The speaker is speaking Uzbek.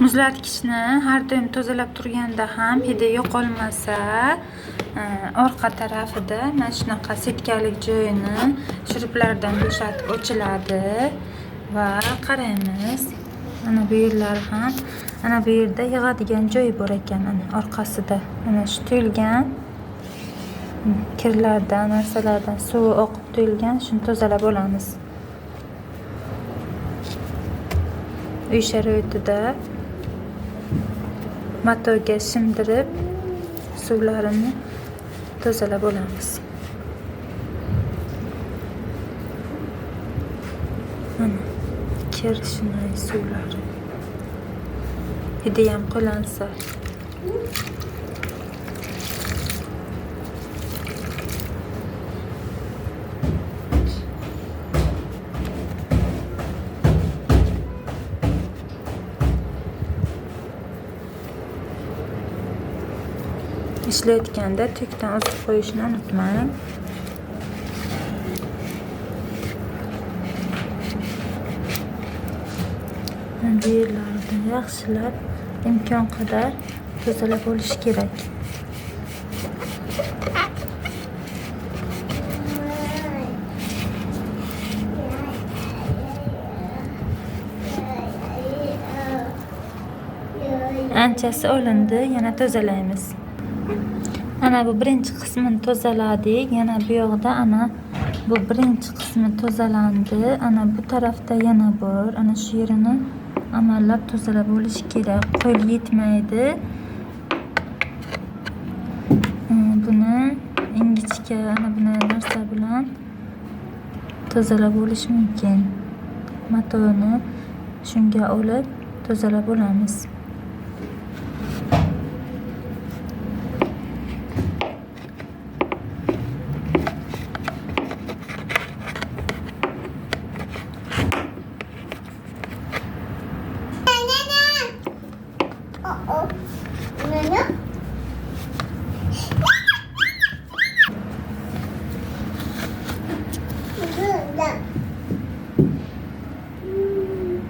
muzlatgichni har doim tozalab turganda ham hidi yo'qolmasa e, orqa tarafida mana shunaqa setkalik joyini shuruplardan bo'shatib ochiladi. Va qaraymiz mana bu yerlari ham mana bu yerda yig'adigan joyi bor ekan mana orqasida. Mana shu tuyulgan kirlardan narsalardan suvi oqib tuyulgan shuni tozalab olamiz. Uy sharoitida matoga shimdirib suvlarini tozalab olamiz. Mana shunday suvlari hidiyam qo'lansa ishlayotganda tokdan uzib qo'yishni unutmang. Bu yerlarini yaxshilab imkon qadar tozalab olish kerak. Anchasi olindi yana tozalaymiz. Ana bu birinchi qismini tozaladik yana bu yoqda ana bu birinchi qismi tozalandi ana bu tarafda yana bor. Ana shu yerini amallab tozalab olish kerak. Qo'l yetmaydi. Hmm, buni ingichka ana bunday narsa bilan tozalab olish mumkin. Matoni shunga olib tozalab olamiz 오늘은 음.